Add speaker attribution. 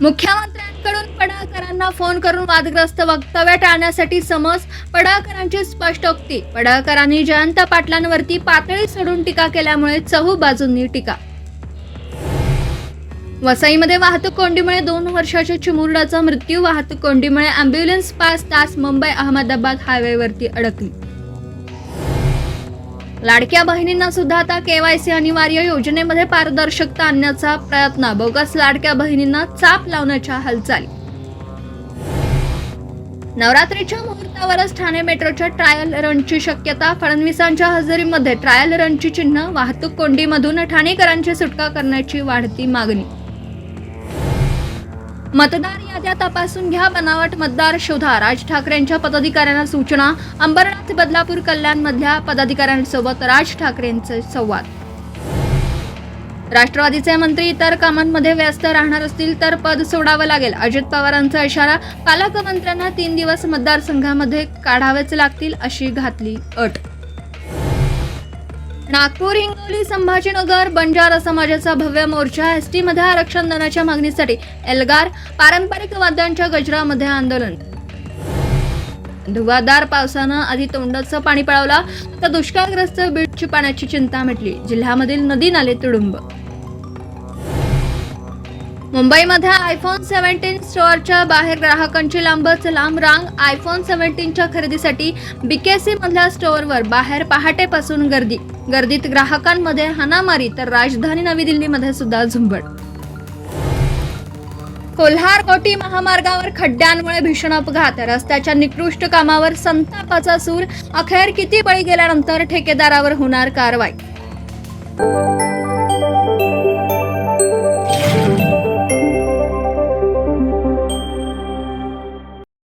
Speaker 1: मुख्यमंत्र्यांकडून पडळकरांना phone करून वादग्रस्त वक्तव्य टाळण्यासाठी समज पडळकरांची स्पष्टोक्ती पडळकरांनी जयंत पाटलांवरती पातळी सोडून टीका केल्यामुळे चहू बाजूंनी टीका. वसईमध्ये वाहतूक कोंडीमुळे दोन वर्षाच्या चिमुरडाचा मृत्यू वाहतूक कोंडीमुळे अँब्युलन्स पाच तास मुंबई अहमदाबाद हायवेवरती अडकली. लाडक्या बहिणींना सुद्धा आता केवायसी अनिवार्य योजनेमध्ये पारदर्शकता आणण्याचा प्रयत्न. बोगस लाडक्या बहिणींना चाप लावण्याच्या हालचाली. नवरात्रीच्या मुहूर्तावरच ठाणे मेट्रोच्या ट्रायल रनची शक्यता. फडणवीसांच्या हजेरीमध्ये ट्रायल रनची चिन्ह. वाहतूक कोंडीमधून ठाणेकरांची सुटका करण्याची वाढती मागणी. मतदार याद्या तपासून घ्या. बनावट मतदार शोधा. राज ठाकरेंच्या पदाधिकाऱ्यांना सूचना. अंबरनाथ बदलापूर कल्याण मधल्या पदाधिकाऱ्यांसोबत राज ठाकरेंचे संवाद. राष्ट्रवादीचे मंत्री इतर कामांमध्ये व्यस्त राहणार असतील तर पद सोडावं लागेल. अजित पवारांचा इशारा. पालकमंत्र्यांना तीन दिवस मतदारसंघामध्ये काढावेच लागतील अशी घातली अट. नागपूर हिंगोली संभाजीनगर बंजारा समाजाचा भव्य मोर्चा एस टी मध्ये आरक्षण देण्याच्या मागणीसाठी एल्गार पारंपरिक वाद्यांच्या गजरामध्ये आंदोलन. धुवादार पावसानं आधी तोंडाचं पाणी पळवला तर दुष्काळग्रस्त बीडची पाण्याची चिंता मिटली. जिल्ह्यामधील नदी नाले तुडुंब. मुंबईमध्ये आयफोन सेव्हन्टीन स्टोअरच्या बाहेर ग्राहकांची लांबच लांब रांग आयफोन सेव्हन्टीनच्या खरेदीसाठी बीकेसी मधल्या स्टोअरवर बाहेर पहाटेपासून गर्दी. गर्दीत ग्राहकांमध्ये हानामारी तर राजधानी नवी दिल्लीमध्ये सुद्धा झुंबड. कोल्हार कोटी महामार्गावर खड्ड्यांमुळे भीषण अपघात रस्त्याच्या निकृष्ट कामावर संतापाचा सूर. अखेर किती बळी गेल्यानंतर ठेकेदारावर होणार कारवाई?